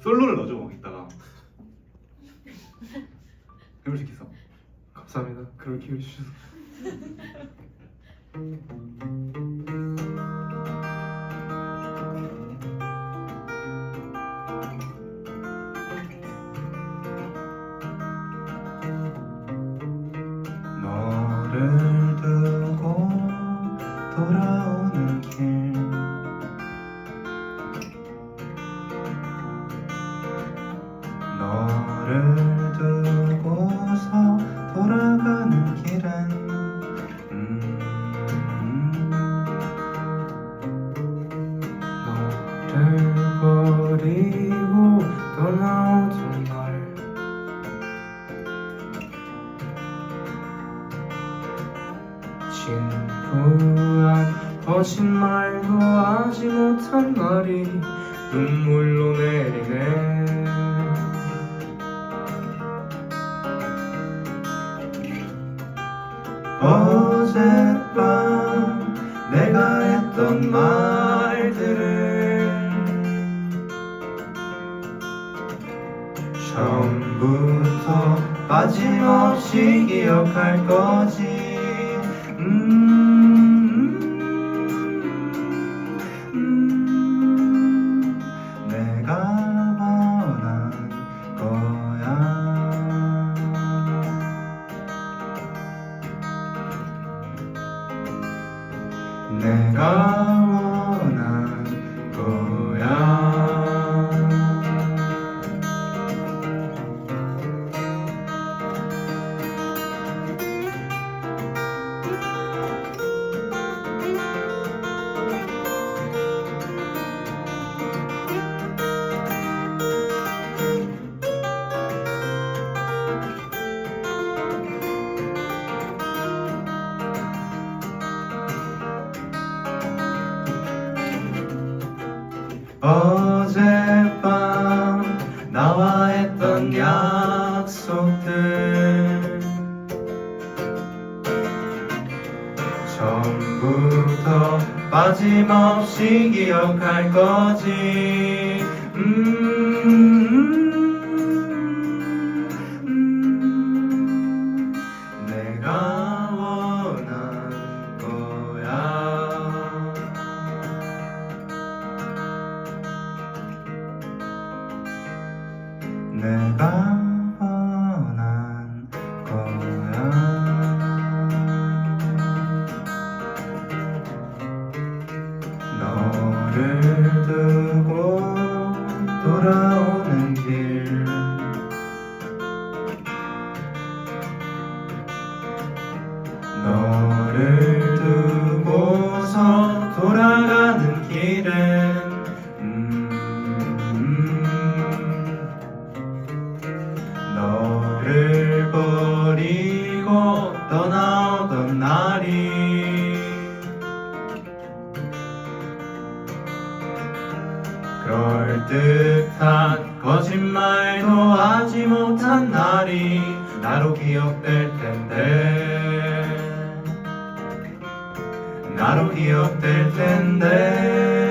솔로를 넣어줘 이따가 해볼 수 있겠어? 감사합니다. 그럴 기회 주셔서. 너를 두고 돌아오는 길 버리고 떠나오던 날 진부한 거짓말도 하지 못한 날이 눈물로 내리네. 어젯밤 내가 했던 말 처음부터 빠짐없이 기억할 거지. 음, 음, 거야. 내가 어젯밤 나와 했던 약속들 처음부터 빠짐없이 기억할 거지. 음, 내가 원한 거야. 너를 두고 돌아오는 길. 너를 두고서 돌아가는 길은 버리고 떠나오던 날이 그럴 듯한 거짓말도 하지 못한 날이 나로 기억될 텐데. 나로 기억될 텐데